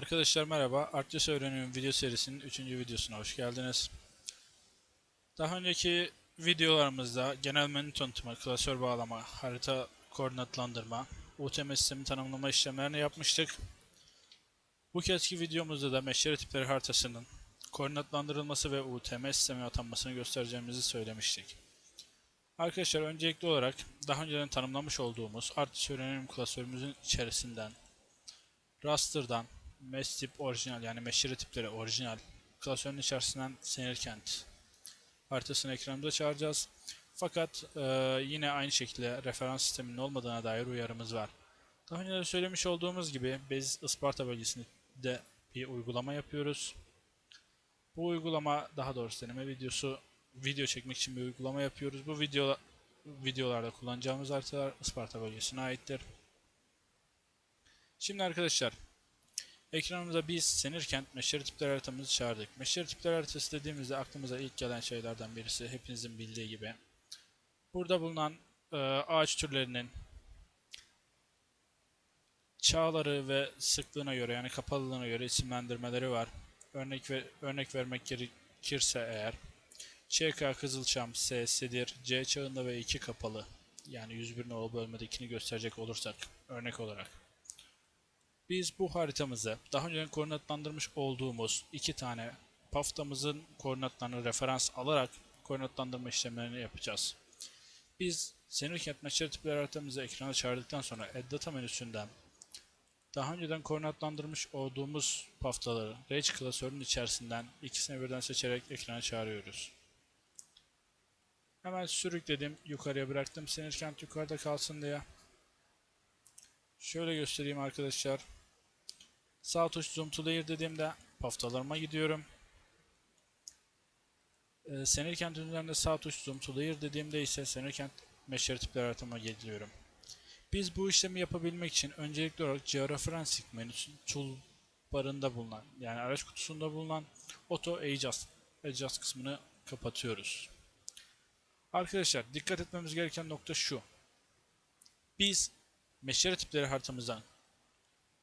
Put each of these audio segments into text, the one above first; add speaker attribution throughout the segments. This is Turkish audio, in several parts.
Speaker 1: Arkadaşlar merhaba. ArcGIS Öğreniyorum video serisinin 3. videosuna hoş geldiniz. Daha önceki videolarımızda genel menü tanıtımı, klasör bağlama, harita koordinatlandırma, UTM sistemi tanımlama işlemlerini yapmıştık. Bu kezki videomuzda da meşale tipleri haritasının koordinatlandırılması ve UTM sistemi atanmasını göstereceğimizi söylemiştik. Arkadaşlar öncelikli olarak daha önceden tanımlamış olduğumuz ArcGIS Öğreniyorum klasörümüzün içerisinden raster'dan mesh tip orijinal yani meşire tipleri orijinal klasörün içerisinden Senirkent haritasını ekranımıza çağıracağız. Fakat e, yine aynı şekilde referans sisteminin olmadığına dair uyarımız var. Daha önce de söylemiş olduğumuz gibi biz Isparta bölgesinde bir uygulama yapıyoruz. Bu uygulama daha doğrusu deneme videosu video çekmek için bir uygulama yapıyoruz. Bu video videolarda kullanacağımız haritalar Isparta bölgesine aittir. Şimdi arkadaşlar ekranımıza biz Senirkent meşleri tipler haritamızı çağırdık. Meşleri tipler haritası dediğimizde aklımıza ilk gelen şeylerden birisi hepinizin bildiği gibi. Burada bulunan e, ağaç türlerinin çağları ve sıklığına göre yani kapalılığına göre isimlendirmeleri var. Örnek ve örnek vermek gerekirse eğer ÇK Kızılçam S Sedir C çağında ve 2 kapalı yani 101 nolu bölmede 2'ni gösterecek olursak örnek olarak. Biz bu haritamızı daha önceden koordinatlandırmış olduğumuz iki tane paftamızın koordinatlarını referans alarak koordinatlandırma işlemlerini yapacağız. Biz Senirkent Meşleri tipleri haritamızı ekrana çağırdıktan sonra Add Data menüsünden daha önceden koordinatlandırmış olduğumuz paftaları Rage klasörünün içerisinden ikisini birden seçerek ekrana çağırıyoruz. Hemen sürükledim, yukarıya bıraktım. Senirkent yukarıda kalsın diye. Şöyle göstereyim arkadaşlar. Sağ tuş zoom to layer dediğimde paftalarıma gidiyorum. Ee, Senirkent ürünlerinde sağ tuş zoom to layer dediğimde ise Senirkent meşleri tipler haritıma geliyorum. Biz bu işlemi yapabilmek için öncelikli olarak Georeferencing menüsü toolbarında bulunan yani araç kutusunda bulunan Auto Adjust, Adjust kısmını kapatıyoruz. Arkadaşlar dikkat etmemiz gereken nokta şu. Biz meşale tipleri haritamızdan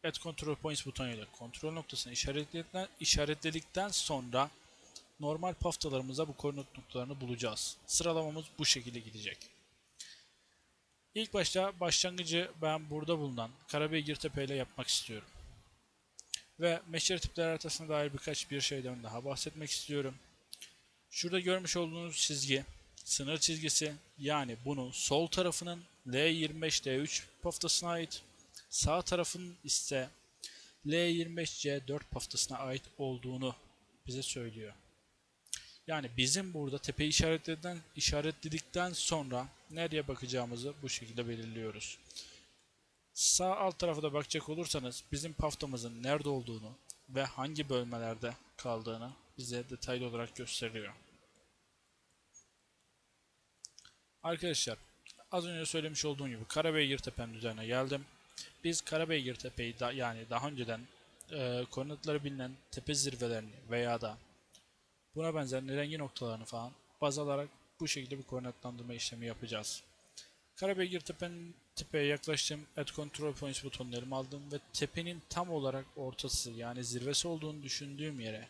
Speaker 1: Add Control Points butonuyla kontrol noktasını işaretledikten, sonra normal paftalarımıza bu koordinat noktalarını bulacağız. Sıralamamız bu şekilde gidecek. İlk başta başlangıcı ben burada bulunan Karabeygir Tepe ile yapmak istiyorum. Ve meşale tipleri haritasına dair birkaç bir şeyden daha bahsetmek istiyorum. Şurada görmüş olduğunuz çizgi sınır çizgisi yani bunun sol tarafının L25D3 paftasına ait sağ tarafın ise L25C4 paftasına ait olduğunu bize söylüyor. Yani bizim burada tepe işaretleden işaretledikten sonra nereye bakacağımızı bu şekilde belirliyoruz. Sağ alt tarafa da bakacak olursanız bizim paftamızın nerede olduğunu ve hangi bölmelerde kaldığını bize detaylı olarak gösteriyor. Arkadaşlar az önce söylemiş olduğum gibi Karabeygir Tepe'nin üzerine geldim. Biz Karabeygir Tepe'yi da, yani daha önceden e, koordinatları bilinen tepe zirvelerini veya da buna benzer rengi noktalarını falan baz alarak bu şekilde bir koordinatlandırma işlemi yapacağız. Karabeygir Tepe'nin tepeye yaklaştım. Add Control Points butonlarımı aldım ve tepenin tam olarak ortası yani zirvesi olduğunu düşündüğüm yere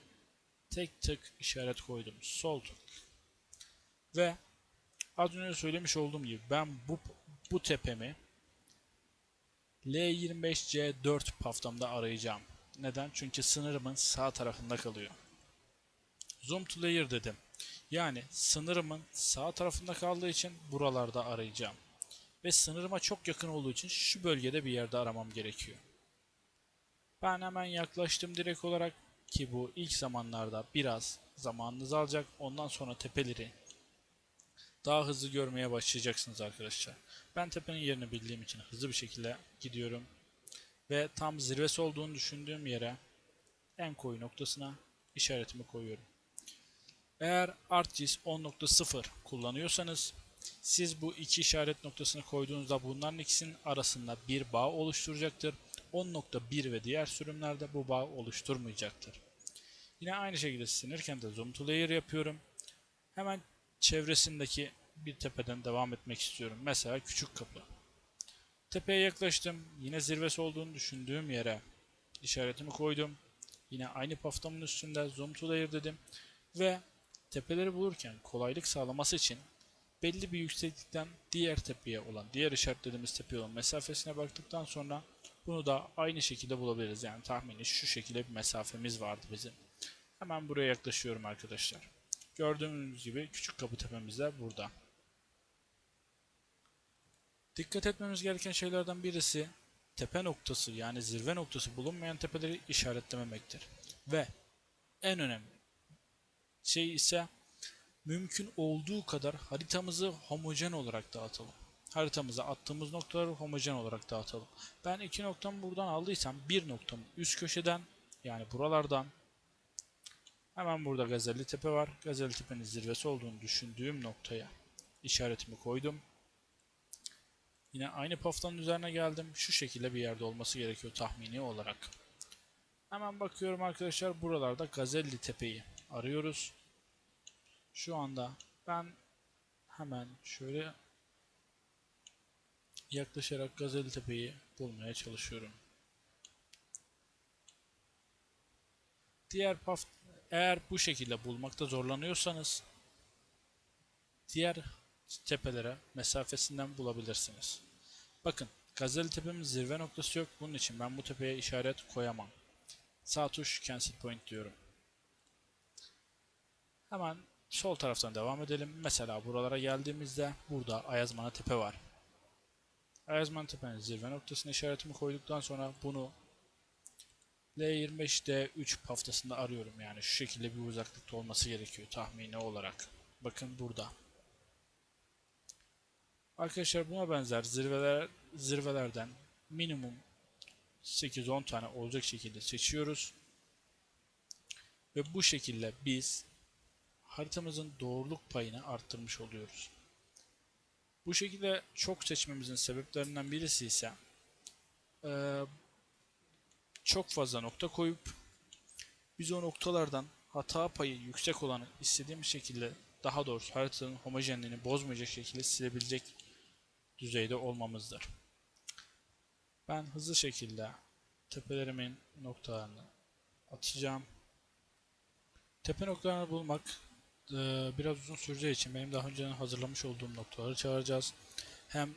Speaker 1: tek tık işaret koydum. Sol tık. Ve az önce söylemiş olduğum gibi ben bu bu tepemi L25C4 paftamda arayacağım. Neden? Çünkü sınırımın sağ tarafında kalıyor. Zoom to layer dedim. Yani sınırımın sağ tarafında kaldığı için buralarda arayacağım. Ve sınırıma çok yakın olduğu için şu bölgede bir yerde aramam gerekiyor. Ben hemen yaklaştım direkt olarak ki bu ilk zamanlarda biraz zamanınızı alacak. Ondan sonra tepeleri daha hızlı görmeye başlayacaksınız arkadaşlar. Ben tepenin yerini bildiğim için hızlı bir şekilde gidiyorum. Ve tam zirvesi olduğunu düşündüğüm yere en koyu noktasına işaretimi koyuyorum. Eğer ArcGIS 10.0 kullanıyorsanız siz bu iki işaret noktasını koyduğunuzda bunların ikisinin arasında bir bağ oluşturacaktır. 10.1 ve diğer sürümlerde bu bağ oluşturmayacaktır. Yine aynı şekilde sinirken de zoom to layer yapıyorum. Hemen çevresindeki bir tepeden devam etmek istiyorum. Mesela küçük kapı. Tepeye yaklaştım. Yine zirvesi olduğunu düşündüğüm yere işaretimi koydum. Yine aynı paftamın üstünde zoom to layer dedim. Ve tepeleri bulurken kolaylık sağlaması için belli bir yükseklikten diğer tepeye olan, diğer işaretlediğimiz tepeye olan mesafesine baktıktan sonra bunu da aynı şekilde bulabiliriz. Yani tahmini şu şekilde bir mesafemiz vardı bizim. Hemen buraya yaklaşıyorum arkadaşlar. Gördüğünüz gibi küçük kapı tepemiz de burada. Dikkat etmemiz gereken şeylerden birisi tepe noktası yani zirve noktası bulunmayan tepeleri işaretlememektir. Ve en önemli şey ise mümkün olduğu kadar haritamızı homojen olarak dağıtalım. Haritamıza attığımız noktaları homojen olarak dağıtalım. Ben iki noktamı buradan aldıysam bir noktamı üst köşeden yani buralardan hemen burada Gazelli Tepe var. Gazelli Tepe'nin zirvesi olduğunu düşündüğüm noktaya işaretimi koydum. Yine aynı paftanın üzerine geldim. Şu şekilde bir yerde olması gerekiyor tahmini olarak. Hemen bakıyorum arkadaşlar buralarda Gazelli Tepe'yi arıyoruz. Şu anda ben hemen şöyle yaklaşarak Gazelli Tepe'yi bulmaya çalışıyorum. Diğer paf eğer bu şekilde bulmakta zorlanıyorsanız diğer tepelere mesafesinden bulabilirsiniz. Bakın Gazeli tepemin zirve noktası yok. Bunun için ben bu tepeye işaret koyamam. Sağ tuş cancel point diyorum. Hemen sol taraftan devam edelim. Mesela buralara geldiğimizde burada Ayazmana Tepe var. Ayazmana Tepe'nin zirve noktasına işaretimi koyduktan sonra bunu L25D3 paftasında arıyorum. Yani şu şekilde bir uzaklıkta olması gerekiyor tahmini olarak. Bakın burada. Arkadaşlar buna benzer zirveler zirvelerden minimum 8-10 tane olacak şekilde seçiyoruz. Ve bu şekilde biz haritamızın doğruluk payını arttırmış oluyoruz. Bu şekilde çok seçmemizin sebeplerinden birisi ise e, çok fazla nokta koyup biz o noktalardan hata payı yüksek olanı istediğim şekilde daha doğrusu haritanın homojenliğini bozmayacak şekilde silebilecek düzeyde olmamızdır. Ben hızlı şekilde tepelerimin noktalarını atacağım. Tepe noktalarını bulmak e, biraz uzun süreceği için benim daha önceden hazırlamış olduğum noktaları çağıracağız. Hem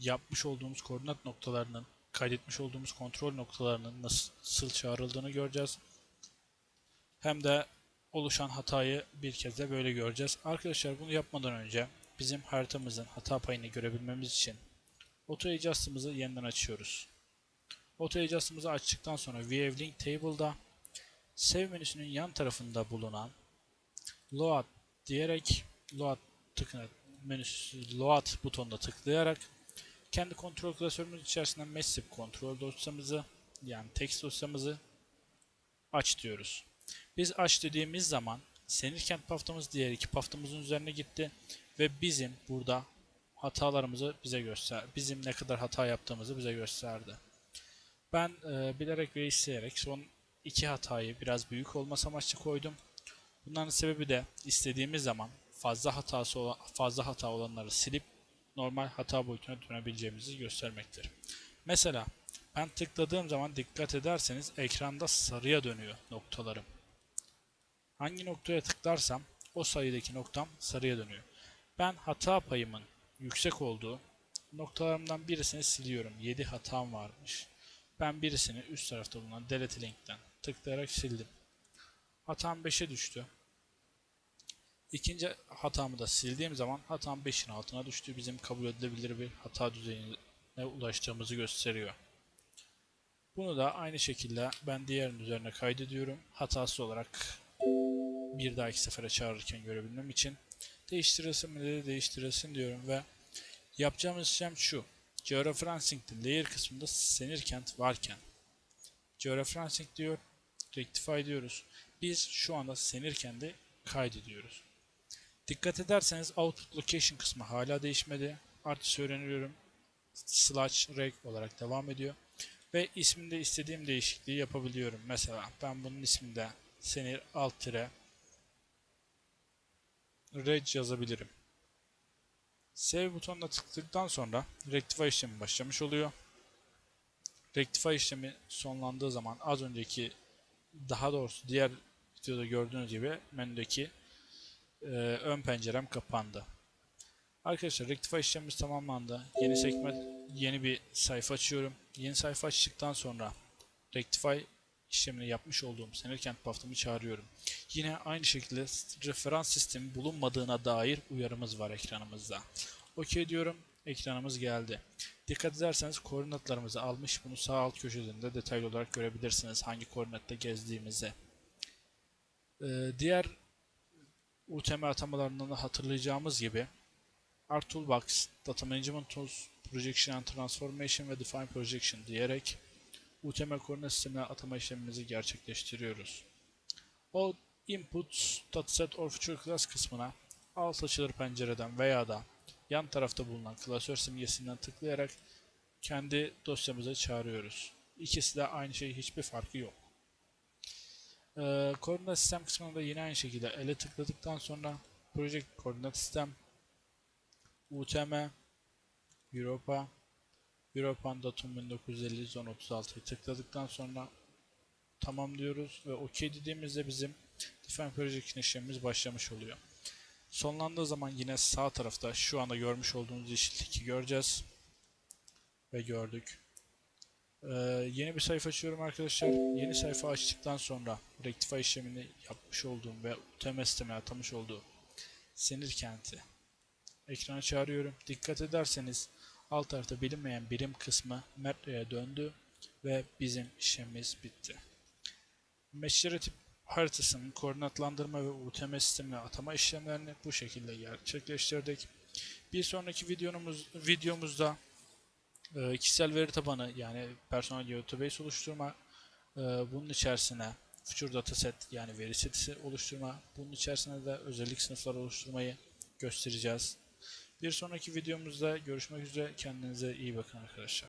Speaker 1: yapmış olduğumuz koordinat noktalarının, kaydetmiş olduğumuz kontrol noktalarının nasıl çağrıldığını göreceğiz. Hem de oluşan hatayı bir kez de böyle göreceğiz. Arkadaşlar bunu yapmadan önce bizim haritamızın hata payını görebilmemiz için Auto yeniden açıyoruz. Auto açtıktan sonra View Table'da Save menüsünün yan tarafında bulunan Load diyerek Load tıkını menüsü Load butonuna tıklayarak kendi kontrol klasörümüz içerisinden Massive kontrol dosyamızı yani text dosyamızı aç diyoruz. Biz aç dediğimiz zaman Senirkent paftamız diğer iki paftamızın üzerine gitti ve bizim burada hatalarımızı bize göster, bizim ne kadar hata yaptığımızı bize gösterdi. Ben e, bilerek ve isteyerek son iki hatayı biraz büyük olması amaçlı koydum. Bunların sebebi de istediğimiz zaman fazla hatası olan, fazla hata olanları silip normal hata boyutuna dönebileceğimizi göstermektir. Mesela ben tıkladığım zaman dikkat ederseniz ekranda sarıya dönüyor noktalarım. Hangi noktaya tıklarsam o sayıdaki noktam sarıya dönüyor. Ben hata payımın yüksek olduğu noktalarımdan birisini siliyorum. 7 hatam varmış. Ben birisini üst tarafta bulunan delete linkten tıklayarak sildim. Hatam 5'e düştü. İkinci hatamı da sildiğim zaman hatam 5'in altına düştü. Bizim kabul edilebilir bir hata düzeyine ulaştığımızı gösteriyor. Bunu da aynı şekilde ben diğerinin üzerine kaydediyorum. Hatası olarak bir dahaki sefere çağırırken görebilmem için değiştirilsin mi dedi değiştirilsin diyorum ve yapacağımız işlem şu. Georeferencing'de layer kısmında Senirkent varken Georeferencing diyor, Rectify diyoruz. Biz şu anda Senirkent'de kaydediyoruz. Dikkat ederseniz Output Location kısmı hala değişmedi. Artı öğreniyorum. Slash reg olarak devam ediyor. Ve isminde istediğim değişikliği yapabiliyorum. Mesela ben bunun isminde senir alt tire reg yazabilirim. Save butonuna tıkladıktan sonra Rectify işlemi başlamış oluyor. Rectify işlemi sonlandığı zaman az önceki daha doğrusu diğer videoda gördüğünüz gibi menüdeki e, ön pencerem kapandı. Arkadaşlar Rectify işlemimiz tamamlandı. Yeni sekme, yeni bir sayfa açıyorum. Yeni sayfa açtıktan sonra Rectify işlemini yapmış olduğum Senerkent paftımı çağırıyorum. Yine aynı şekilde referans sistemi bulunmadığına dair uyarımız var ekranımızda. OK diyorum. Ekranımız geldi. Dikkat ederseniz koordinatlarımızı almış. Bunu sağ alt köşeden de detaylı olarak görebilirsiniz hangi koordinatta gezdiğimizi. Ee, diğer UTM atamalarından da hatırlayacağımız gibi Art Toolbox, Data Management Tools, Projection and Transformation ve Define Projection diyerek UTM koordinat sistemine atama işlemimizi gerçekleştiriyoruz. O input, dataset or future class kısmına alt açılır pencereden veya da yan tarafta bulunan klasör simgesinden tıklayarak kendi dosyamıza çağırıyoruz. İkisi de aynı şey, hiçbir farkı yok. Ee, koordinat sistem kısmında yine aynı şekilde ele tıkladıktan sonra Project Koordinat Sistem, UTM, Europa, European Datum 1950 Zone 36'yı tıkladıktan sonra tamam diyoruz ve OK dediğimizde bizim Define Projection işlemimiz başlamış oluyor. Sonlandığı zaman yine sağ tarafta şu anda görmüş olduğunuz yeşil tiki göreceğiz. Ve gördük. Ee, yeni bir sayfa açıyorum arkadaşlar. Yeni sayfa açtıktan sonra Rectify işlemini yapmış olduğum ve UTM sisteme atamış olduğum Sinir kenti ekrana çağırıyorum. Dikkat ederseniz alt tarafta bilinmeyen birim kısmı metreye döndü ve bizim işlemimiz bitti. Meşre tip haritasının koordinatlandırma ve UTM sistemine atama işlemlerini bu şekilde gerçekleştirdik. Bir sonraki videomuz, videomuzda e, kişisel veri tabanı yani personel database oluşturma, e, bunun içerisine future dataset yani veri seti oluşturma, bunun içerisine de özellik sınıfları oluşturmayı göstereceğiz. Bir sonraki videomuzda görüşmek üzere. Kendinize iyi bakın arkadaşlar.